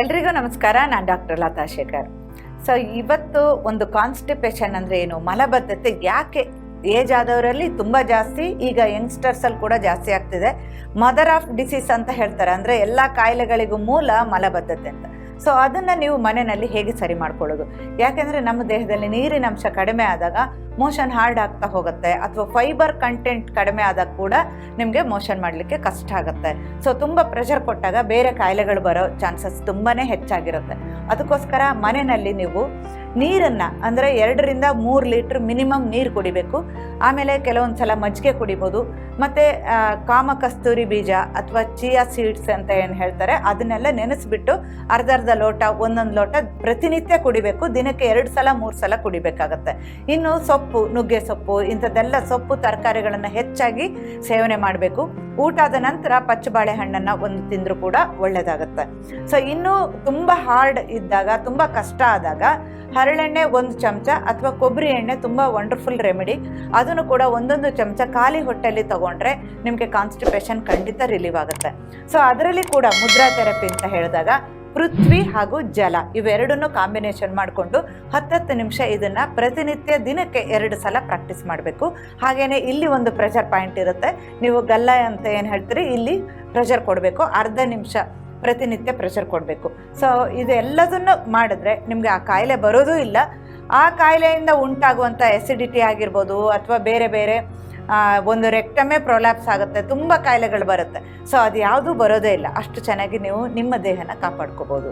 ಎಲ್ರಿಗೂ ನಮಸ್ಕಾರ, ನಾನು ಡಾಕ್ಟರ್ ಲತಾ ಶೇಖರ್. ಸೊ ಇವತ್ತು ಒಂದು ಕಾನ್ಸ್ಟಿಪೇಷನ್ ಅಂದರೆ ಏನು? ಮಲಬದ್ಧತೆ. ಯಾಕೆ? ಏಜ್ ಆದವರಲ್ಲಿ ತುಂಬ ಜಾಸ್ತಿ, ಈಗ ಯಂಗ್ಸ್ಟರ್ಸಲ್ಲಿ ಕೂಡ ಜಾಸ್ತಿ ಆಗ್ತಿದೆ. ಮದರ್ ಆಫ್ ಡಿಸೀಸ್ ಅಂತ ಹೇಳ್ತಾರೆ. ಅಂದರೆ ಎಲ್ಲ ಕಾಯಿಲೆಗಳಿಗೂ ಮೂಲ ಮಲಬದ್ಧತೆ ಅಂತ. ಸೊ ಅದನ್ನು ನೀವು ಮನೆಯಲ್ಲಿ ಹೇಗೆ ಸರಿ ಮಾಡ್ಕೊಳ್ಳೋದು? ಯಾಕೆಂದರೆ ನಮ್ಮ ದೇಹದಲ್ಲಿ ನೀರಿನ ಅಂಶ ಕಡಿಮೆ ಆದಾಗ ಮೋಷನ್ ಹಾರ್ಡ್ ಆಗ್ತಾ ಹೋಗುತ್ತೆ. ಅಥವಾ ಫೈಬರ್ ಕಂಟೆಂಟ್ ಕಡಿಮೆ ಆದಾಗ ಕೂಡ ನಿಮಗೆ ಮೋಷನ್ ಮಾಡಲಿಕ್ಕೆ ಕಷ್ಟ ಆಗುತ್ತೆ. ಸೊ ತುಂಬ ಪ್ರೆಷರ್ ಕೊಟ್ಟಾಗ ಬೇರೆ ಕಾಯಿಲೆಗಳು ಬರೋ ಚಾನ್ಸಸ್ ತುಂಬಾ ಹೆಚ್ಚಾಗಿರುತ್ತೆ. ಅದಕ್ಕೋಸ್ಕರ ಮನೆಯಲ್ಲಿ ನೀವು ನೀರನ್ನು ಅಂದರೆ ಎರಡರಿಂದ ಮೂರು ಲೀಟ್ರ್ ಮಿನಿಮಮ್ ನೀರು ಕುಡಿಬೇಕು. ಆಮೇಲೆ ಕೆಲವೊಂದು ಸಲ ಮಜ್ಜಿಗೆ ಕುಡಿಬೋದು. ಮತ್ತು ಕಾಮ ಕಸ್ತೂರಿ ಬೀಜ ಅಥವಾ ಚಿಯಾ ಸೀಡ್ಸ್ ಅಂತ ಏನು ಹೇಳ್ತಾರೆ, ಅದನ್ನೆಲ್ಲ ನೆನೆಸಿಬಿಟ್ಟು ಅರ್ಧ ಅರ್ಧ ಲೋಟ, ಒಂದೊಂದು ಲೋಟ ಪ್ರತಿನಿತ್ಯ ಕುಡಿಬೇಕು. ದಿನಕ್ಕೆ ಎರಡು ಸಲ ಮೂರು ಸಲ ಕುಡಿಬೇಕಾಗತ್ತೆ. ಇನ್ನು ಸೊಪ್ಪು, ನುಗ್ಗೆ ಸೊಪ್ಪು, ಇಂಥದ್ದೆಲ್ಲ ಸೊಪ್ಪು, ತರಕಾರಿಗಳನ್ನು ಹೆಚ್ಚಾಗಿ ಸೇವನೆ ಮಾಡಬೇಕು. ಊಟದ ನಂತರ ಪಚ್ಚ ಬಾಳೆಹಣ್ಣನ್ನು ಒಂದು ತಿಂದರೂ ಕೂಡ ಒಳ್ಳೆಯದಾಗುತ್ತೆ ಸೊ ಇನ್ನೂ ತುಂಬ ಹಾರ್ಡ್ ಇದ್ದಾಗ, ತುಂಬ ಕಷ್ಟ ಆದಾಗ ಹರಳೆಣ್ಣೆ ಒಂದು ಚಮಚ ಅಥವಾ ಕೊಬ್ಬರಿ ಎಣ್ಣೆ ತುಂಬ ವಂಡರ್ಫುಲ್ ರೆಮಿಡಿ ಅದನ್ನು ಕೂಡ ಒಂದೊಂದು ಚಮಚ ಖಾಲಿ ಹೊಟ್ಟೆಯಲ್ಲಿ ತಗೊಂಡ್ರೆ ನಿಮಗೆ ಕಾನ್ಸ್ಟಿಪೇಷನ್ ಖಂಡಿತ ರಿಲೀವ್ ಆಗುತ್ತೆ. ಸೊ ಅದರಲ್ಲಿ ಕೂಡ ಮುದ್ರಾ ಥೆರಪಿ ಅಂತ ಹೇಳಿದಾಗ ಪೃಥ್ವಿ ಹಾಗೂ ಜಲ ಇವೆರಡನ್ನು ಕಾಂಬಿನೇಷನ್ ಮಾಡಿಕೊಂಡು ಹತ್ತತ್ತು ನಿಮಿಷ ಇದನ್ನು ಪ್ರತಿನಿತ್ಯ ದಿನಕ್ಕೆ ಎರಡು ಸಲ ಪ್ರಾಕ್ಟೀಸ್ ಮಾಡಬೇಕು. ಹಾಗೆಯೇ ಇಲ್ಲಿ ಒಂದು ಪ್ರೆಷರ್ ಪಾಯಿಂಟ್ ಇರುತ್ತೆ. ನೀವು ಗಲ್ಲ ಅಂತ ಏನು ಹೇಳ್ತೀರಿ? ಇಲ್ಲಿ ಪ್ರೆಷರ್ ಕೊಡಬೇಕು. ಅರ್ಧ ನಿಮಿಷ ಪ್ರತಿನಿತ್ಯ ಪ್ರೆಷರ್ ಕೊಡಬೇಕು. ಸೊ ಇದೆಲ್ಲದನ್ನು ಮಾಡಿದ್ರೆ ನಿಮಗೆ ಆ ಕಾಯಿಲೆ ಬರೋದೂ ಇಲ್ಲ. ಆ ಕಾಯಿಲೆಯಿಂದ ಉಂಟಾಗುವಂಥ ಎಸಿಡಿಟಿ ಆಗಿರ್ಬೋದು ಅಥವಾ ಬೇರೆ ಬೇರೆ ಒಂದು ರೆಕ್ಟಮೇ ಪ್ರೊಲ್ಯಾಪ್ಸ್ ಆಗುತ್ತೆ, ತುಂಬ ಕಾಯಿಲೆಗಳು ಬರುತ್ತೆ. ಸೊ ಅದು ಯಾವುದೂ ಬರೋದೇ ಇಲ್ಲ. ಅಷ್ಟು ಚೆನ್ನಾಗಿ ನೀವು ನಿಮ್ಮ ದೇಹನ ಕಾಪಾಡ್ಕೋಬೋದು.